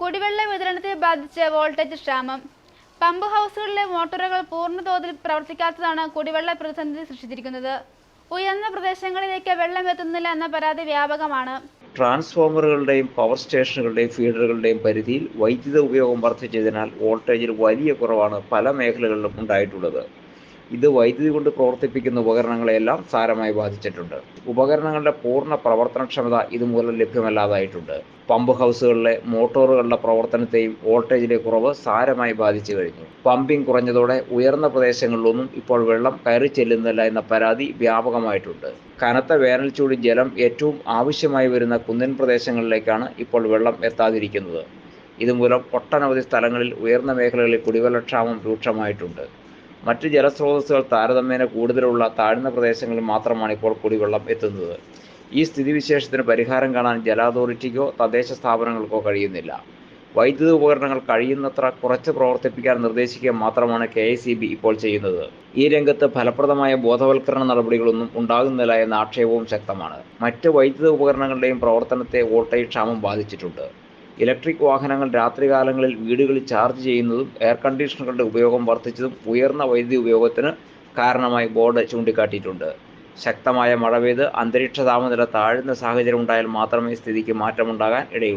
കുടിവെള്ള വിതരണത്തെ ബാധിച്ച് വോൾട്ടേജ് ക്ഷാമം. പമ്പ് ഹൗസുകളിലെ മോട്ടോറുകൾ പൂർണതോതിൽ പ്രവർത്തിക്കാത്തതാണ് കുടിവെള്ള പ്രതിസന്ധി സൃഷ്ടിച്ചിരിക്കുന്നത്. ഉയർന്ന പ്രദേശങ്ങളിലേക്ക് വെള്ളം എത്തുന്നില്ല എന്ന പരാതി വ്യാപകമാണ്. ട്രാൻസ്ഫോമറുകളുടെയും പവർ സ്റ്റേഷനുകളുടെയും ഫീഡറുകളുടെയും പരിധിയിൽ വൈദ്യുത ഉപയോഗം വർദ്ധിച്ചതിനാൽ വോൾട്ടേജിൽ വലിയ കുറവാണ് പല മേഖലകളിലും ഉണ്ടായിട്ടുള്ളത്. ഇത് വൈദ്യുതി കൊണ്ട് പ്രവർത്തിപ്പിക്കുന്ന ഉപകരണങ്ങളെയെല്ലാം സാരമായി ബാധിച്ചിട്ടുണ്ട്. ഉപകരണങ്ങളുടെ പൂർണ പ്രവർത്തനക്ഷമത ഇതുമൂലം ലഭ്യമല്ലാതായിട്ടുണ്ട്. പമ്പ് ഹൗസുകളിലെ മോട്ടോറുകളുടെ പ്രവർത്തനത്തെയും വോൾട്ടേജിലെ കുറവ് സാരമായി ബാധിച്ചു കഴിഞ്ഞു. പമ്പിംഗ് കുറഞ്ഞതോടെ ഉയർന്ന പ്രദേശങ്ങളിലൊന്നും ഇപ്പോൾ വെള്ളം കയറി ചെല്ലുന്നില്ല എന്ന പരാതി വ്യാപകമായിട്ടുണ്ട്. കനത്ത വേനൽച്ചൂട് ജലം ഏറ്റവും ആവശ്യമായി വരുന്ന കുന്നിൻ പ്രദേശങ്ങളിലേക്കാണ് ഇപ്പോൾ വെള്ളം എത്താതിരിക്കുന്നത്. ഇതുമൂലം ഒട്ടനവധി സ്ഥലങ്ങളിൽ ഉയർന്ന മേഖലകളിൽ കുടിവെള്ളക്ഷാമം രൂക്ഷമായിട്ടുണ്ട്. മറ്റ് ജലസ്രോതസ്സുകൾ താരതമ്യേന കൂടുതലുള്ള താഴ്ന്ന പ്രദേശങ്ങളിൽ മാത്രമാണ് ഇപ്പോൾ കുടിവെള്ളം എത്തുന്നത്. ഈ സ്ഥിതിവിശേഷത്തിന് പരിഹാരം കാണാൻ ജല അതോറിറ്റിക്കോ തദ്ദേശ സ്ഥാപനങ്ങൾക്കോ കഴിയുന്നില്ല. വൈദ്യുത ഉപകരണങ്ങൾ കഴിയുന്നത്ര കുറച്ച് പ്രവർത്തിപ്പിക്കാൻ നിർദ്ദേശിക്കുക മാത്രമാണ് കെ ഇപ്പോൾ ചെയ്യുന്നത്. ഈ രംഗത്ത് ഫലപ്രദമായ ബോധവൽക്കരണ നടപടികളൊന്നും ഉണ്ടാകുന്നില്ല എന്ന ആക്ഷേപവും ശക്തമാണ്. മറ്റ് വൈദ്യുത ഉപകരണങ്ങളുടെയും പ്രവർത്തനത്തെ വോൾട്ടേജ് ക്ഷാമം ബാധിച്ചിട്ടുണ്ട്. ഇലക്ട്രിക് വാഹനങ്ങൾ രാത്രികാലങ്ങളിൽ വീടുകളിൽ ചാർജ് ചെയ്യുന്നതും എയർ കണ്ടീഷണറുകളുടെ ഉപയോഗം വർദ്ധിച്ചതും ഉയർന്ന വൈദ്യുതി ഉപയോഗത്തിന് കാരണമായി ബോർഡ് ചൂണ്ടിക്കാട്ടിയിട്ടുണ്ട്. ശക്തമായ മഴ പെയ്ത് അന്തരീക്ഷ താപനില താഴുന്ന സാഹചര്യം ഉണ്ടായാൽ മാത്രമേ സ്ഥിതിക്ക് മാറ്റമുണ്ടാകാൻ ഇടയുള്ളൂ.